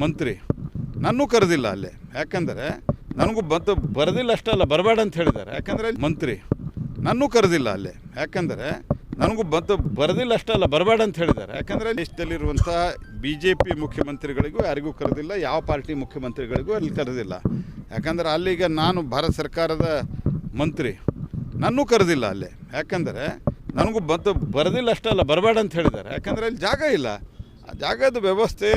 ಮಂತ್ರಿ. ನನ್ನೂ ಕರೆದಿಲ್ಲ ಅಲ್ಲೇ. ಯಾಕಂದರೆ ನನಗೂ ಬಂದು ಬರೋದಿಲ್ಲ ಅಷ್ಟಲ್ಲ ಬರಬೇಡ ಅಂತ ಹೇಳಿದ್ದಾರೆ. ಯಾಕಂದರೆ ಮಂತ್ರಿ. ನನ್ನೂ ಕರೆದಿಲ್ಲ ಅಲ್ಲೇ. ಯಾಕಂದರೆ ನನಗೂ ಬಂದು ಬರೋದಿಲ್ಲ ಅಷ್ಟಲ್ಲ ಬರಬೇಡ ಅಂತ ಹೇಳಿದ್ದಾರೆ. ಯಾಕಂದರೆ ದೇಶದಲ್ಲಿರುವಂಥ ಬಿ ಜೆ ಪಿ ಮುಖ್ಯಮಂತ್ರಿಗಳಿಗೂ ಯಾರಿಗೂ ಕರೆದಿಲ್ಲ, ಯಾವ ಪಾರ್ಟಿ ಮುಖ್ಯಮಂತ್ರಿಗಳಿಗೂ ಅಲ್ಲಿ ಕರೆದಿಲ್ಲ. ಯಾಕಂದರೆ ಅಲ್ಲಿಗೆ ನಾನು ಭಾರತ ಸರ್ಕಾರದ ಮಂತ್ರಿ. ನನ್ನೂ ಕರೆದಿಲ್ಲ ಅಲ್ಲೇ. ಯಾಕಂದರೆ ನನಗೂ ಬಂದು ಬರೋದಿಲ್ಲ ಅಷ್ಟಲ್ಲ ಬರಬೇಡ ಅಂತ ಹೇಳಿದ್ದಾರೆ. ಯಾಕಂದರೆ ಅಲ್ಲಿ ಜಾಗ ಇಲ್ಲ. ಆ ಜಾಗದ ವ್ಯವಸ್ಥೆ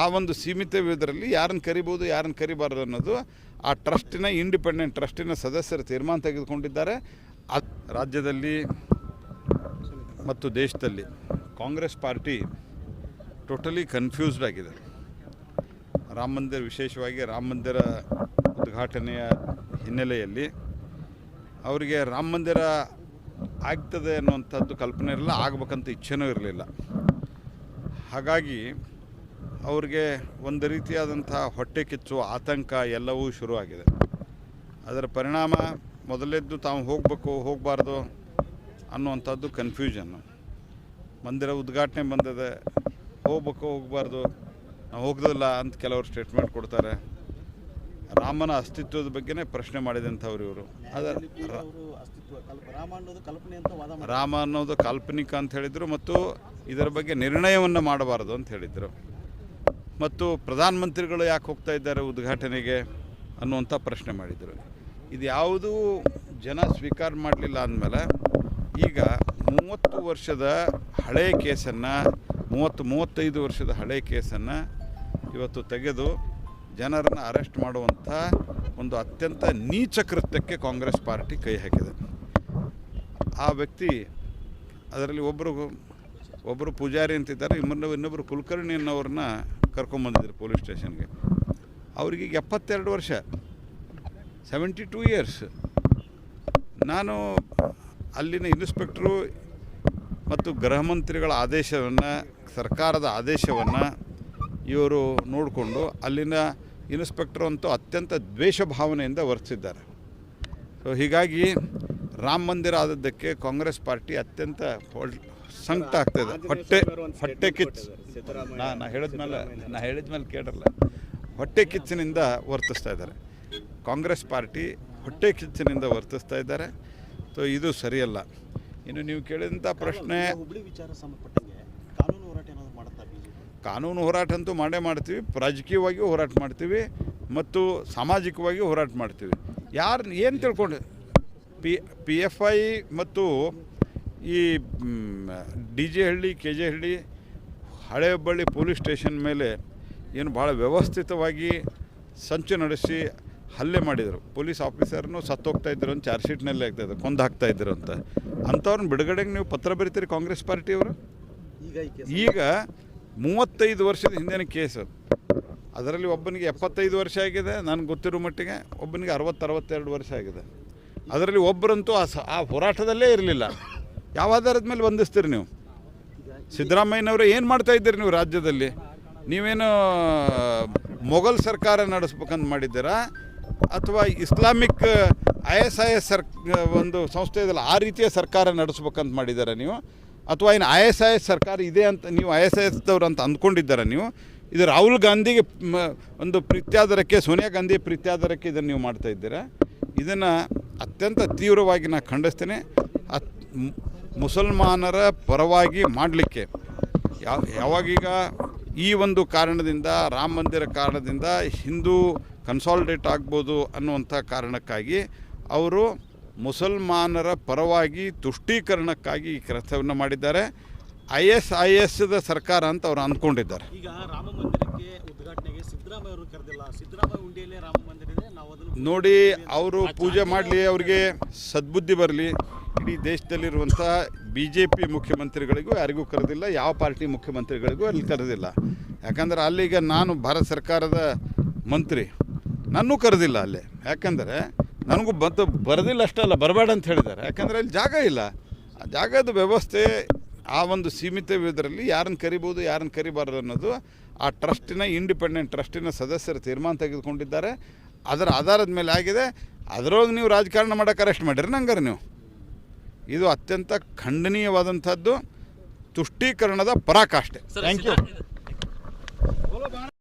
ಆ ಒಂದು ಸೀಮಿತ ಇದರಲ್ಲಿ ಯಾರನ್ನು ಕರಿಬೋದು, ಯಾರನ್ನು ಕರಿಬಾರ್ದು ಅನ್ನೋದು ಆ ಟ್ರಸ್ಟಿನ ಇಂಡಿಪೆಂಡೆಂಟ್ ಟ್ರಸ್ಟಿನ ಸದಸ್ಯರು ತೀರ್ಮಾನ ತೆಗೆದುಕೊಂಡಿದ್ದಾರೆ. ರಾಜ್ಯದಲ್ಲಿ ಮತ್ತು ದೇಶದಲ್ಲಿ ಕಾಂಗ್ರೆಸ್ ಪಾರ್ಟಿ ಟೋಟಲಿ ಕನ್ಫ್ಯೂಸ್ಡ್ ಆಗಿದೆ. ರಾಮ ಮಂದಿರ ವಿಶೇಷವಾಗಿ ರಾಮ ಮಂದಿರ ಉದ್ಘಾಟನೆಯ ಹಿನ್ನೆಲೆಯಲ್ಲಿ ಅವರಿಗೆ ರಾಮ ಮಂದಿರ ಆಗ್ತದೆ ಅನ್ನುವಂಥದ್ದು ಕಲ್ಪನೆ ಇರಲಿಲ್ಲ ಆಗಬೇಕಂತ ಇಚ್ಛೆನೂ ಇರಲಿಲ್ಲ. ಹಾಗಾಗಿ ಅವ್ರಿಗೆ ಒಂದು ರೀತಿಯಾದಂಥ ಹೊಟ್ಟೆ ಕಿಚ್ಚು ಆತಂಕ ಎಲ್ಲವೂ ಶುರುವಾಗಿದೆ. ಅದರ ಪರಿಣಾಮ ಮೊದಲೆದ್ದು ತಾವು ಹೋಗಬೇಕು, ಹೋಗಬಾರ್ದು ಅನ್ನುವಂಥದ್ದು ಕನ್ಫ್ಯೂಷನ್ನು ಮಂದಿರ ಉದ್ಘಾಟನೆ ಬಂದಿದೆ, ಹೋಗ್ಬೇಕು, ಹೋಗಬಾರ್ದು, ನಾವು ಹೋಗ್ದಲ್ಲ ಅಂತ ಕೆಲವರು ಸ್ಟೇಟ್ಮೆಂಟ್ ಕೊಡ್ತಾರೆ. ರಾಮನ ಅಸ್ತಿತ್ವದ ಬಗ್ಗೆನೇ ಪ್ರಶ್ನೆ ಮಾಡಿದಂಥವ್ರು ಇವರು. ಅದರ ರಾಮ ಅನ್ನೋದು ಕಾಲ್ಪನಿಕ ಅಂತ ಹೇಳಿದರು ಮತ್ತು ಇದರ ಬಗ್ಗೆ ನಿರ್ಣಯವನ್ನು ಮಾಡಬಾರದು ಅಂತ ಹೇಳಿದರು. ಮತ್ತು ಪ್ರಧಾನಮಂತ್ರಿಗಳು ಯಾಕೆ ಹೋಗ್ತಾ ಇದ್ದಾರೆ ಉದ್ಘಾಟನೆಗೆ ಅನ್ನುವಂಥ ಪ್ರಶ್ನೆ ಮಾಡಿದರು. ಇದು ಯಾವುದೂ ಜನ ಸ್ವೀಕಾರ ಮಾಡಲಿಲ್ಲ ಅಂದಮೇಲೆ ಈಗ ಮೂವತ್ತು ವರ್ಷದ ಹಳೆಯ ಕೇಸನ್ನು, ಮೂವತ್ತು, ಮೂವತ್ತೈದು ವರ್ಷದ ಹಳೆ ಕೇಸನ್ನು ಇವತ್ತು ತೆಗೆದು ಜನರನ್ನು ಅರೆಸ್ಟ್ ಮಾಡುವಂಥ ಒಂದು ಅತ್ಯಂತ ನೀಚ ಕೃತ್ಯಕ್ಕೆ ಕಾಂಗ್ರೆಸ್ ಪಾರ್ಟಿ ಕೈ ಹಾಕಿದೆ. ಆ ವ್ಯಕ್ತಿ ಅದರಲ್ಲಿ ಒಬ್ಬರು ಒಬ್ಬರು ಪೂಜಾರಿ ಅಂತಿದ್ದಾರೆ ಇನ್ನೊಬ್ಬರು ಇನ್ನೊಬ್ಬರು ಕುಲಕರ್ಣಿ ಅನ್ನೋರನ್ನ ಕರ್ಕೊಂಬಂದಿದ್ರು ಪೊಲೀಸ್ ಸ್ಟೇಷನ್ಗೆ. ಅವ್ರಿಗೆ ಎಪ್ಪತ್ತೆರಡು ವರ್ಷ ಸೆವೆಂಟಿ ಟೂ ಇಯರ್ಸ್ ನಾನು ಅಲ್ಲಿನ ಇನ್ಸ್ಪೆಕ್ಟ್ರು ಮತ್ತು ಗೃಹ ಮಂತ್ರಿಗಳ ಆದೇಶವನ್ನು, ಸರ್ಕಾರದ ಆದೇಶವನ್ನು ಇವರು ನೋಡಿಕೊಂಡು ಅಲ್ಲಿನ ಇನ್ಸ್ಪೆಕ್ಟ್ರು ಅಂತೂ ಅತ್ಯಂತ ದ್ವೇಷ ಭಾವನೆಯಿಂದ ವರ್ತಿಸಿದ್ದಾರೆ. ಸೊ ಹೀಗಾಗಿ ರಾಮ ಮಂದಿರ ಆದದ್ದಕ್ಕೆ ಕಾಂಗ್ರೆಸ್ ಪಾರ್ಟಿ ಅತ್ಯಂತ ಸಂಕಟ ಆಗ್ತದೆ. ಹೊಟ್ಟೆ ಹೊಟ್ಟೆ ಕಿಚ್ಚು. ನಾ ನಾ ಹೇಳಿದ್ಮೇಲೆ ನಾ ಹೇಳಿದ್ಮೇಲೆ ಕೇಳಲ್ಲ ಹೊಟ್ಟೆ ಕಿಚ್ಚಿನಿಂದ ವರ್ತಿಸ್ತಾ ಇದ್ದಾರೆ. ಕಾಂಗ್ರೆಸ್ ಪಾರ್ಟಿ ಹೊಟ್ಟೆ ಕಿಚ್ಚಿನಿಂದ ವರ್ತಿಸ್ತಾ ಇದ್ದಾರೆ. ಸೊ ಇದು ಸರಿಯಲ್ಲ. ಇನ್ನು ನೀವು ಕೇಳಿದಂಥ ಪ್ರಶ್ನೆ ಹುಬ್ಳಿ ವಿಚಾರ ಸಂಬಂಧಪಟ್ಟಂಗೆ ಕಾನೂನು ಹೋರಾಟ ಏನಾದ್ರು ಮಾಡುತ್ತಾ ಬಿಜೆಪಿ ಕಾನೂನು ಹೋರಾಟ ಅಂತೂ ಮಾಡೇ ಮಾಡ್ತೀವಿ. ರಾಜಕೀಯವಾಗಿಯೂ ಹೋರಾಟ ಮಾಡ್ತೀವಿ. ಮತ್ತು ಸಾಮಾಜಿಕವಾಗಿಯೂ ಹೋರಾಟ ಮಾಡ್ತೀವಿ. ಯಾರು ಏನು ತಿಳ್ಕೊಂಡು ಪಿ ಪಿ ಎಫ್ ಐ ಮತ್ತು ಈ D J Halli K J Halli ಹಳೆ ಹುಬ್ಬಳ್ಳಿ ಪೊಲೀಸ್ ಸ್ಟೇಷನ್ ಮೇಲೆ ಏನು ಭಾಳ ವ್ಯವಸ್ಥಿತವಾಗಿ ಸಂಚು ನಡೆಸಿ ಹಲ್ಲೆ ಮಾಡಿದರು. ಪೊಲೀಸ್ ಆಫೀಸರ್ನು ಸತ್ತೋಗ್ತಾ ಇದ್ರು ಅಂತ ಚಾರ್ಜ್ ಶೀಟ್ನಲ್ಲಿ ಆಗ್ತಾಯಿದ್ರು ಕೊಂದು ಹಾಕ್ತಾ ಇದ್ರು ಅಂತ. ಅಂಥವ್ರನ್ನ ಬಿಡುಗಡೆಗೆ ನೀವು ಪತ್ರ ಬರೀತೀರಿ ಕಾಂಗ್ರೆಸ್ ಪಾರ್ಟಿಯವರು? ಈಗ ಮೂವತ್ತೈದು ವರ್ಷದ ಹಿಂದಿನ ಕೇಸ್. ಅದರಲ್ಲಿ ಒಬ್ಬನಿಗೆ ಎಪ್ಪತ್ತೈದು ವರ್ಷ ಆಗಿದೆ ನನಗೆ ಗೊತ್ತಿರೋ ಮಟ್ಟಿಗೆ ಒಬ್ಬನಿಗೆ ಅರವತ್ತು ಅರವತ್ತೆರಡು ವರ್ಷ ಆಗಿದೆ. ಅದರಲ್ಲಿ ಒಬ್ಬರಂತೂ ಆ ಸ, ಆ ಹೋರಾಟದಲ್ಲೇ ಇರಲಿಲ್ಲ. ಯಾವ ಆಧಾರದ ಮೇಲೆ ಬಂಧಿಸ್ತೀರಿ ನೀವು? ಸಿದ್ದರಾಮಯ್ಯನವರು ಏನು ಮಾಡ್ತಾ ಇದ್ದೀರಿ ನೀವು ರಾಜ್ಯದಲ್ಲಿ? ನೀವೇನು, ಮೊಘಲ್ ಸರ್ಕಾರ ನಡೆಸ್ಬೇಕಂತ ಮಾಡಿದ್ದೀರಾ? ಅಥವಾ Islamic, I S I S sir, ಒಂದು ಸಂಸ್ಥೆ ಆ ರೀತಿಯ ಸರ್ಕಾರ ನಡೆಸ್ಬೇಕಂತ ಮಾಡಿದ್ದೀರಾ ನೀವು? ಅಥವಾ ಏನು ಐ ಎಸ್ ಐ ಎಸ್ ಸರ್ಕಾರ ಇದೆ ಅಂತ, ನೀವು ಐ ಎಸ್ ಐ ಎಸ್ದವ್ರು ಅಂತ ಅಂದ್ಕೊಂಡಿದ್ದೀರಾ ನೀವು? ಇದು ರಾಹುಲ್ ಗಾಂಧಿಗೆ ಒಂದು ಪ್ರೀತ್ಯಾದರಕ್ಕೆ ಸೋನಿಯಾ ಗಾಂಧಿ ಪ್ರೀತ್ಯಾದರಕ್ಕೆ ಇದನ್ನು ನೀವು ಮಾಡ್ತಾ ಇದ್ದೀರಾ? ಇದನ್ನು ಅತ್ಯಂತ ತೀವ್ರವಾಗಿ ನಾನು ಖಂಡಿಸ್ತೇನೆ, ಅತ್ ಮುಸಲ್ಮಾನರ ಪರವಾಗಿ ಮಾಡಲಿಕ್ಕೆ. ಯಾವ ಯಾವಾಗೀಗ ಈ ಒಂದು ಕಾರಣದಿಂದ, ರಾಮ ಮಂದಿರ ಕಾರಣದಿಂದ ಹಿಂದೂ ಕನ್ಸಾಲ್ಟೇಟ್ ಆಗ್ಬೋದು ಅನ್ನುವಂಥ ಕಾರಣಕ್ಕಾಗಿ ಅವರು ಮುಸಲ್ಮಾನರ ಪರವಾಗಿ ತುಷ್ಟೀಕರಣಕ್ಕಾಗಿ ಈ ಕೆಲಸವನ್ನು ಮಾಡಿದ್ದಾರೆ. ಐ ಎಸ್ ಐ ಎಸ್ ಸರ್ಕಾರ ಅಂತ ಅವ್ರು ಅಂದ್ಕೊಂಡಿದ್ದಾರೆ. ಈಗ ರಾಮ ಮಂದಿರಕ್ಕೆ ಉದ್ಘಾಟನೆಗೆ ಸಿದ್ದರಾಮಯ್ಯ ಅವರು ಕರೆದಿಲ್ಲ. ಸಿದ್ದರಾಮಯ್ಯ ಉಂಡಿಯಲ್ಲೇ ರಾಮ ಮಂದಿರ ಇದೆ. ನಾವು ಅದನ್ನು ನೋಡಿ ಅವರು ಪೂಜೆ ಮಾಡಲಿ ಅವರಿಗೆ ಸದ್ಬುದ್ಧಿ ಬರಲಿ. ಇಡೀ ದೇಶದಲ್ಲಿರುವಂಥ ಬಿ ಜೆ ಪಿ ಮುಖ್ಯಮಂತ್ರಿಗಳಿಗೂ ಯಾರಿಗೂ ಕರೆದಿಲ್ಲ ಯಾವ ಪಾರ್ಟಿ ಮುಖ್ಯಮಂತ್ರಿಗಳಿಗೂ ಅಲ್ಲಿ ಕರೆದಿಲ್ಲ. ಯಾಕಂದರೆ ಅಲ್ಲಿಗ ನಾನು ಭಾರತ ಸರ್ಕಾರದ ಮಂತ್ರಿ. ನನ್ನೂ ಕರೆದಿಲ್ಲ ಅಲ್ಲಿ. ಯಾಕಂದರೆ ನನಗೂ ಬಂತು ಬರೋದಿಲ್ಲ ಅಲ್ಲ ಬರಬೇಡ ಅಂತ ಹೇಳಿದ್ದಾರೆ. ಯಾಕಂದರೆ ಅಲ್ಲಿ ಜಾಗ ಇಲ್ಲ. ಆ ಜಾಗದ ವ್ಯವಸ್ಥೆ ಆ ಒಂದು ಸೀಮಿತ ಇದರಲ್ಲಿ ಯಾರನ್ನು ಕರಿಬೋದು ಯಾರನ್ನು ಕರಿಬಾರ್ದು ಅನ್ನೋದು ಆ ಟ್ರಸ್ಟಿನ ಇಂಡಿಪೆಂಡೆಂಟ್ ಟ್ರಸ್ಟಿನ ಸದಸ್ಯರು ತೀರ್ಮಾನ ತೆಗೆದುಕೊಂಡಿದ್ದಾರೆ. ಅದರ ಆಧಾರದ ಮೇಲೆ ಆಗಿದೆ. ಅದರೊಳಗೆ ನೀವು ರಾಜಕಾರಣ ಮಾಡೋಕೆ ಅರೆಸ್ಟ್ ಮಾಡಿರಿ ನಂಗಾರೆ ನೀವು. ಇದು ಅತ್ಯಂತ ಖಂಡನೀಯವಾದಂಥದ್ದು. ತುಷ್ಟೀಕರಣದ ಪರಾಕಾಷ್ಠೆ. Thank you